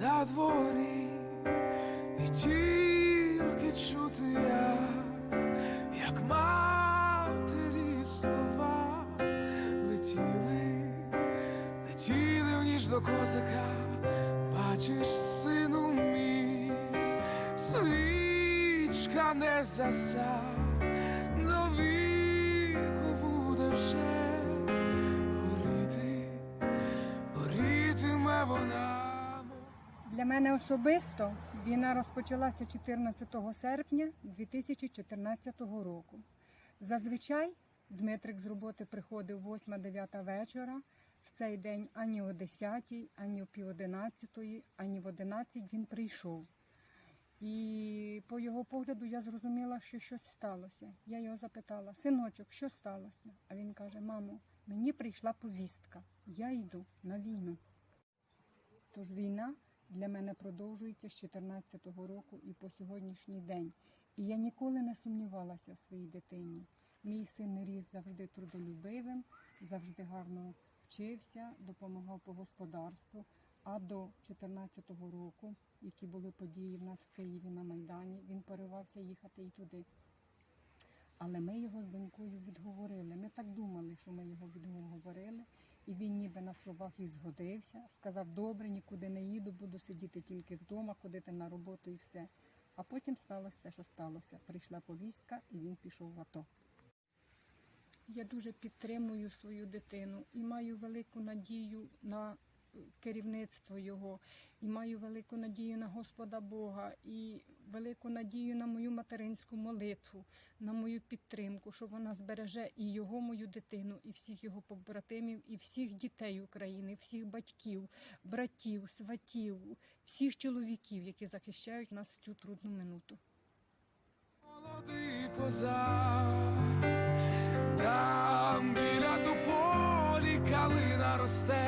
на дворі, і тільки чути як, як матері слова летіли, летіли в ніч до козака, бачиш, сину мій, свічка не заса, до вона. Для мене особисто війна розпочалася 14 серпня 2014 року. Зазвичай Дмитрик з роботи приходив 8-9 вечора. В цей день ані о 10, ані о пів 11, ані в 11 він прийшов. І по його погляду я зрозуміла, що щось сталося. Я його запитала, синочок, що сталося? А він каже: мамо, мені прийшла повістка, я йду на війну. Тож війна для мене продовжується з 14-го року і по сьогоднішній день. І я ніколи не сумнівалася в своїй дитині. Мій син ріс завжди трудолюбивим, завжди гарно вчився, допомагав по господарству. А до 14-го року, які були події в нас в Києві на Майдані, він поривався їхати і туди. Але ми його з донькою відговорили. Ми так думали, що ми його відговорили, і він ніби на словах і згодився. Сказав, добре, нікуди не їду, буду сидіти тільки вдома, ходити на роботу і все. А потім сталося те, що сталося. Прийшла повістка, і він пішов в АТО. Я дуже підтримую свою дитину і маю велику надію на керівництво його, і маю велику надію на Господа Бога, і велику надію на мою материнську молитву, на мою підтримку, що вона збереже і його, мою дитину, і всіх його побратимів, і всіх дітей України, всіх батьків, братів, сватів, всіх чоловіків, які захищають нас в цю трудну минуту. Молодий козак, там біля тополі калина росте,